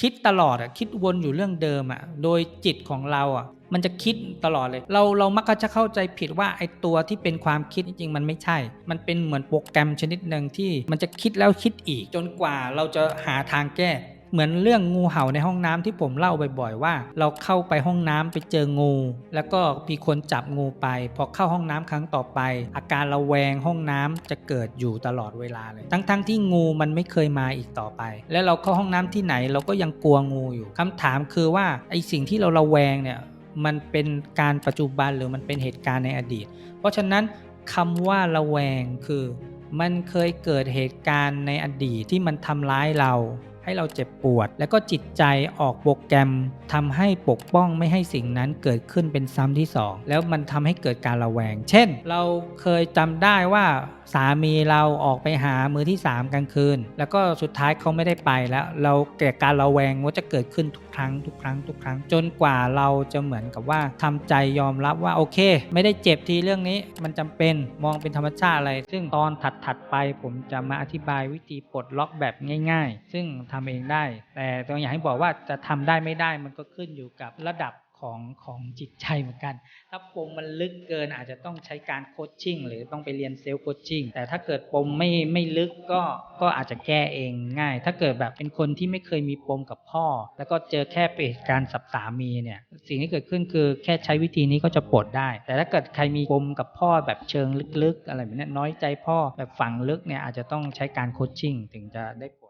คิดตลอดอะคิดวนอยู่เรื่องเดิมอะโดยจิตของเราอะมันจะคิดตลอดเลย เราเรามักจะเข้าใจผิดว่าไอ้ตัวที่เป็นความคิดจริงมันไม่ใช่ มันเป็นเหมือนโปรแกรมชนิดหนึ่งที่มันจะคิดแล้วคิดอีกจนกว่าเราจะหาทางแก้ เหมือนเรื่องงูเห่าในห้องน้ำที่ผมเล่าบ่อยๆว่า เราเข้าไปห้องน้ำไปเจองู แล้วก็มีคนจับงูไป พอเข้าห้องน้ำครั้งต่อไป อาการระแวงห้องน้ำจะเกิดอยู่ตลอดเวลาเลย ทั้งๆที่งูมันไม่เคยมาอีกต่อไป แล้วเราเข้าห้องน้ำที่ไหนเราก็ยังกลัวงูอยู่คำถามคือว่าไอสิ่งที่เราระแวงเนี่ยมันเป็นการปัจจุบันหรือมันเป็นเหตุการณ์ในอดีต เพราะฉะนั้นคำว่าระแวงคือ มันเคยเกิดเหตุการณ์ในอดีตที่มันทำร้ายเรา ให้เราเจ็บปวด แล้วก็จิตใจออกโปรแกรมทำให้ปกป้องไม่ให้สิ่งนั้นเกิดขึ้นเป็นซ้ำที่สองแล้วมันทำให้เกิดการระแวง เช่น เราเคยจำได้ว่า สามีเราออกไปหามือที่สามกลางคืน แล้วก็สุดท้ายเขาไม่ได้ไปแล้ว เราเกิดการระแวงว่าจะเกิดขึ้นทุกครั้งทุกครั้งทุกครั้ง จนกว่าเราจะเหมือนกับว่าทำใจยอมรับว่าโอเค ไม่ได้เจ็บทีเรื่องนี้ มันจำเป็นมองเป็นธรรมชาติอะไร ซึ่งตอนถัดๆไปผมจะมาอธิบายวิธีปลดล็อกแบบง่าย ๆ ซึ่งทำเองได้ แต่ต้องอยากให้บอกว่าจะทำได้ไม่ได้มันก็ขึ้นอยู่กับระดับ ของของจิตใจเหมือนกัน ถ้าปมมันลึกเกินอาจจะต้องใช้การโคชชิ่งหรือต้องไปเรียนเซลล์โคชชิ่งแต่ถ้าเกิดปมไม่ไม่ลึกก็ก็อาจจะแก้เองง่าย ถ้าเกิดแบบเป็นคนที่ไม่เคยมีปมกับพ่อ แล้วก็เจอแค่เหตุการณ์สับสามีเนี่ยสิ่งที่เกิดขึ้นคือแค่ใช้วิธีนี้ก็จะปลดได้ แต่ถ้าเกิดใครมีปมกับพ่อแบบเชิงลึกๆ อะไรแบบนี้น้อยใจพ่อแบบฝังลึกเนี่ยอาจจะต้องใช้การโคชชิ่งถึงจะได้ผล